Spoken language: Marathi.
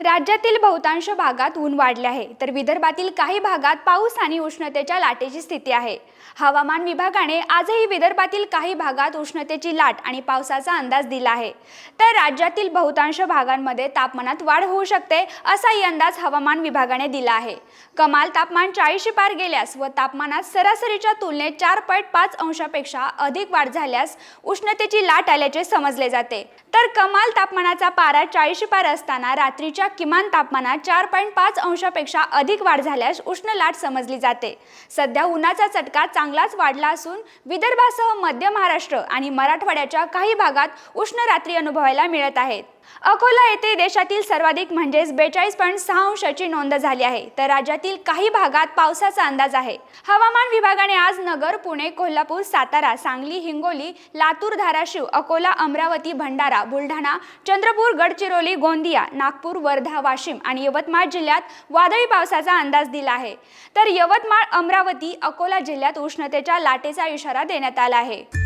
राज्यातील बहुतांश भागात ऊन वाढले आहे. तर विदर्भातील काही भागात पाऊस आणि उष्णतेच्या लाटेची स्थिती आहे. हवामान विभागाने आजही विदर्भातील काही भागात उष्णतेची लाट आणि पावसाचा अंदाज दिला आहे. तर राज्यातील बहुतांश भागांमध्ये तापमानात वाढ होऊ शकते असाही अंदाज हवामान विभागाने दिला आहे. कमाल तापमान चाळीशी पार गेल्यास व तापमानात सरासरीच्या तुलनेत चार पॉईंट पाच अंशापेक्षा अधिक वाढ झाल्यास उष्णतेची लाट आल्याचे समजले जाते. तर कमाल तापमानाचा पारा चाळीशी पार असताना रात्रीच्या किमान तापमानात चार पॉईंट पाच अंशापेक्षा अधिक वाढ झाल्यास उष्ण लाट समजली जाते. सध्या उन्हाचा चटका चांगलाच वाढला असून विदर्भासह मध्य महाराष्ट्र आणि मराठवाड्याच्या काही भागात उष्ण रात्री अनुभवायला मिळत आहेत. अकोला येथे देशातील सर्वाधिक म्हणजेच बेचाळीस पॉईंट सहा अंशाची नोंद झाली आहे. तर राज्यातील काही भागात पावसाचा अंदाज आहे. हवामान विभागाने आज नगर पुणे कोल्हापूर सातारा सांगली हिंगोली लातूर धाराशिव अकोला अमरावती भंडारा बुलढाणा चंद्रपूर गडचिरोली गोंदिया नागपूर वर्धा वाशिम आणि यवतमाळ जिल्ह्यात वादळी पावसाचा अंदाज दिला आहे. तर यवतमाळ अमरावती अकोला जिल्ह्यात उष्णतेच्या लाटेचा इशारा देण्यात आला आहे.